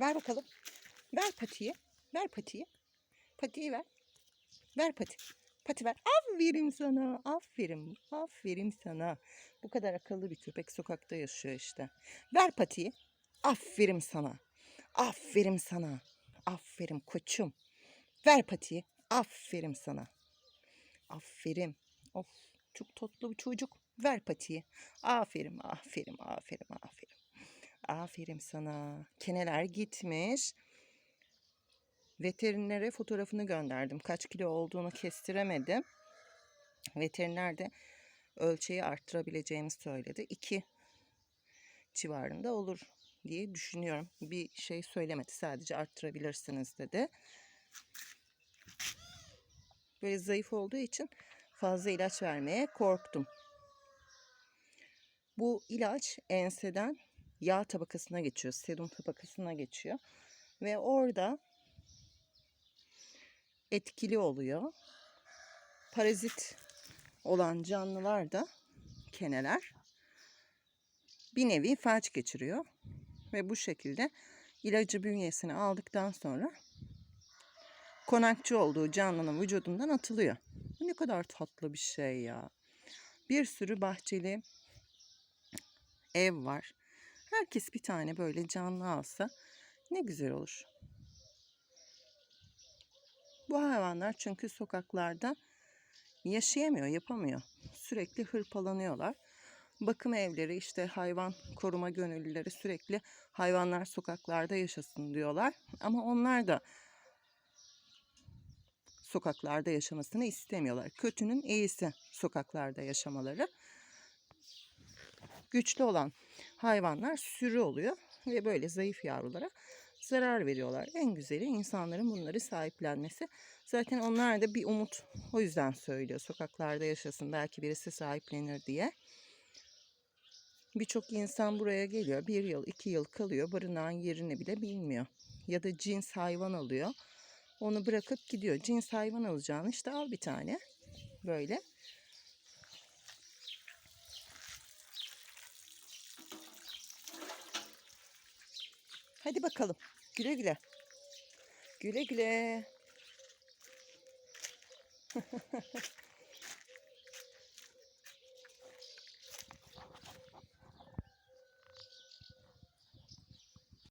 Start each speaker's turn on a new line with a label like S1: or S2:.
S1: Ver bakalım. Ver patiyi. Ver patiyi. Patiyi ver. Ver pati. Pati ver. Aferin sana. Aferin. Aferin sana. Bu kadar akıllı bir köpek sokakta yaşıyor işte. Ver patiyi. Aferin sana. Aferin sana. Aferin koçum. Ver patiyi. Aferin sana. Aferin. Of çok tatlı bir çocuk. Ver patiyi. Aferin, aferin, aferin, aferin. Aferin sana. Keneler gitmiş. Veterinere fotoğrafını gönderdim. Kaç kilo olduğunu kestiremedim. Veteriner de ölçeği arttırabileceğimizi söyledi. 2 civarında olur diye düşünüyorum. Bir şey söylemedi. Sadece arttırabilirsiniz dedi. Böyle zayıf olduğu için fazla ilaç vermeye korktum. Bu ilaç enseden yağ tabakasına geçiyor, serum tabakasına geçiyor ve orada etkili oluyor. Parazit olan canlılar da keneler bir nevi felç geçiriyor ve bu şekilde ilacı bünyesine aldıktan sonra konakçı olduğu canlının vücudundan atılıyor. Bu ne kadar tatlı bir şey ya. Bir sürü bahçeli ev var. Herkes bir tane böyle canlı alsa ne güzel olur. Bu hayvanlar çünkü sokaklarda yaşayamıyor, yapamıyor. Sürekli hırpalanıyorlar. Bakım evleri işte hayvan koruma gönüllüleri sürekli hayvanlar sokaklarda yaşasın diyorlar. Ama onlar da sokaklarda yaşamasını istemiyorlar. Kötünün iyisi sokaklarda yaşamaları. Güçlü olan hayvanlar sürü oluyor ve böyle zayıf yavrulara zarar veriyorlar. En güzeli insanların bunları sahiplenmesi. Zaten onlar da bir umut. O yüzden söylüyor sokaklarda yaşasın belki birisi sahiplenir diye. Birçok insan buraya geliyor. Bir yıl, iki yıl kalıyor. Barınağın yerini bile bilmiyor. Ya da cins hayvan alıyor. Onu bırakıp gidiyor. Cins hayvan alacağını işte al bir tane. Böyle. Hadi bakalım. Güle güle. Güle güle.